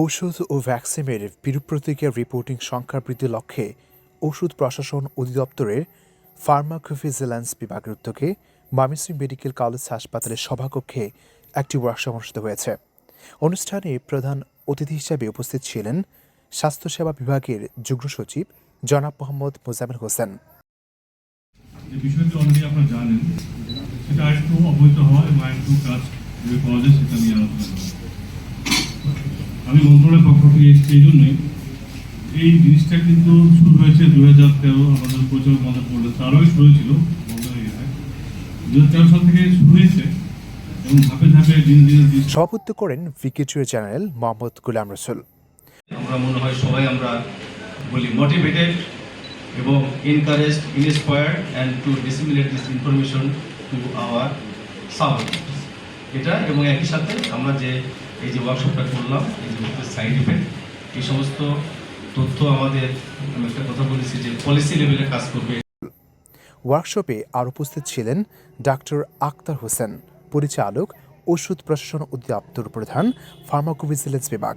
ঔষধ ও ভ্যাকসিনের বিরূপ প্রতিক্রিয়া রিপোর্টিং সংখ্যা বৃদ্ধির লক্ষ্যে ওষুধ প্রশাসন অধিদপ্তরের ফার্মাকোভিজিল্যান্স বিভাগের উদ্যোগে ময়মনসিংহ মেডিকেল কলেজ হাসপাতালের সভাকক্ষে একটি ওয়ার্কশপ অনুষ্ঠিত হয়েছে। অনুষ্ঠানে প্রধান অতিথি হিসেবে উপস্থিত ছিলেন স্বাস্থ্যসেবা বিভাগের যুগ্ম সচিব জনাব মোহাম্মদ মোজামিল হোসেন। সেটা হওয়া এবং কাজ করা যায় সেটা নিয়ে আলোচনা আমি মন্ত্রণালয়ের পক্ষ থেকে এসেছি এই জন্যই। এই জিনিসটা কিন্তু শুরু হয়েছে দু হাজার তেরো আমাদের প্রচুর মনে পড়লে তারই শুরু হয়েছিল বন্ধ হয়ে গেছে। দু হাজার তেরো সাল থেকে শুরু হয়েছে এবং ধাপে ধাপে দিন দিন সভাপতিত্ব করেন ব্রিগেডিয়ার জেনারেল মোহাম্মদ গুলাম রসুল। আমরা মনে হয় সবাই আমরা বলি মোটিভেটেড এবং encouraged inspired and to disseminate this information to our sound এটা এবং একই সাথে আমরা যে এই যে ওয়ার্কশপটা করলাম, এই যে সাইড ইফেক্ট এই সমস্ত তথ্য আমাদের, আমি একটা কথা বলেছি যে পলিসি লেভেলে কাজ করবে। ওয়ার্কশপে আর উপস্থিত ছিলেন ডাক্তার আক্তার হোসেন, পরিচালক, ওষুধ প্রশাসন অধিদপ্তর প্রধান ফার্মাকোভিজিলেন্স বিভাগ।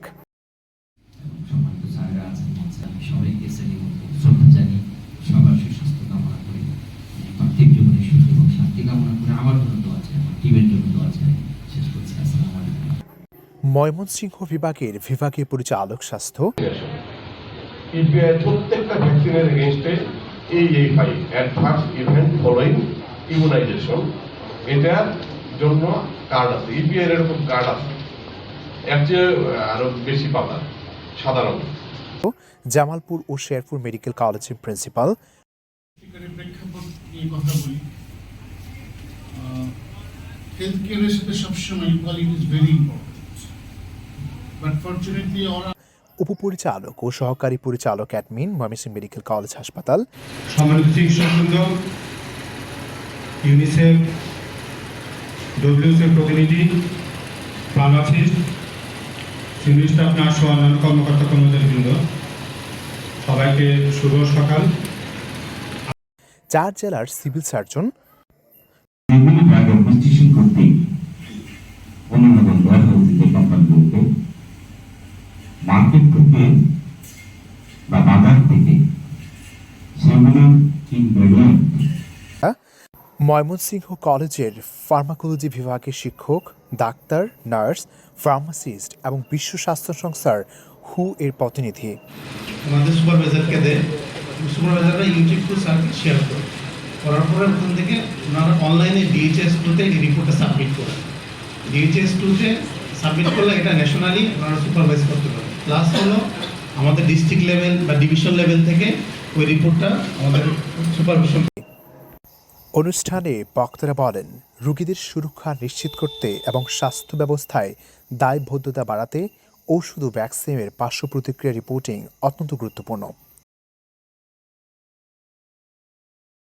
ময়মনসিংহ বিভাগের বিভাগীয় পরিচালক স্বাস্থ্য। ইপিআই প্রত্যেকটা ভ্যাকসিনের এগেনস্টে এই এই five advance event following immunization এটার জন্য কার্ড আছে। ইপিআই এরকম কার্ড আছে। এর চেয়ে আরও বেশি পাতা সাধারণত জামালপুর ও শেরপুর মেডিকেল কলেজের প্রিন্সিপাল। প্রেক্ষাপট নিয়ে কথা বলি। হেলথ কেয়ারের সাথে সবসময় ইকুয়ালিটি ইজ ভেরি ইম্পর্টেন্ট উপপরিচালক ও সহকারী পরিচালক অ্যাডমিন ময়মনসিংহ মেডিকেল কলেজ হাসপাতাল। সম্মানিত চিকিৎসকবৃন্দ ইউনিসেফ ডব্লিউসির প্রতিনিধি ফার্মাসিস্ট সিনিয়র স্টাফ নার্স ও অন্যান্য কর্মকর্তা কর্মচারীবৃন্দ সবাইকে শুভ সকাল। চার জেলার সিভিল সার্জন মার্কেট থেকে বা বাজার থেকে সেগুলো ইনগ্রেডিয়েন্ট ময়মনসিংহ কলেজের ফার্মাকোলজি বিভাগের শিক্ষক ডাক্তার নার্স ফার্মাসিস্ট এবং বিশ্ব স্বাস্থ্য সংস্থার হু এর প্রতিনিধি। আমাদের সুপারভাইজারকে দেয় সুপারভাইজাররা ইউটিউব টু সার্ভিস শেয়ার করে। করার পরে ওখান থেকে ওনারা অনলাইনে ডিএইচএস টুতে এই রিপোর্টটা সাবমিট করে ডিএইচএস টুতে সাবমিট করলে এটা ন্যাশনালি ওনারা সুপারভাইজ করতে পারে প্লাস হলো আমাদের ডিস্ট্রিক্ট লেভেল বা ডিভিশন লেভেল থেকে ওই রিপোর্টটা আমাদের সুপারভিশন অনুষ্ঠানে বক্তারা বলেন, রোগীদের সুরক্ষা নিশ্চিত করতে এবং স্বাস্থ্য ব্যবস্থায় দায়বদ্ধতা বাড়াতে ওষুধ ও ভ্যাকসিনের পার্শ্ব প্রতিক্রিয়া রিপোর্টিং অত্যন্ত গুরুত্বপূর্ণ।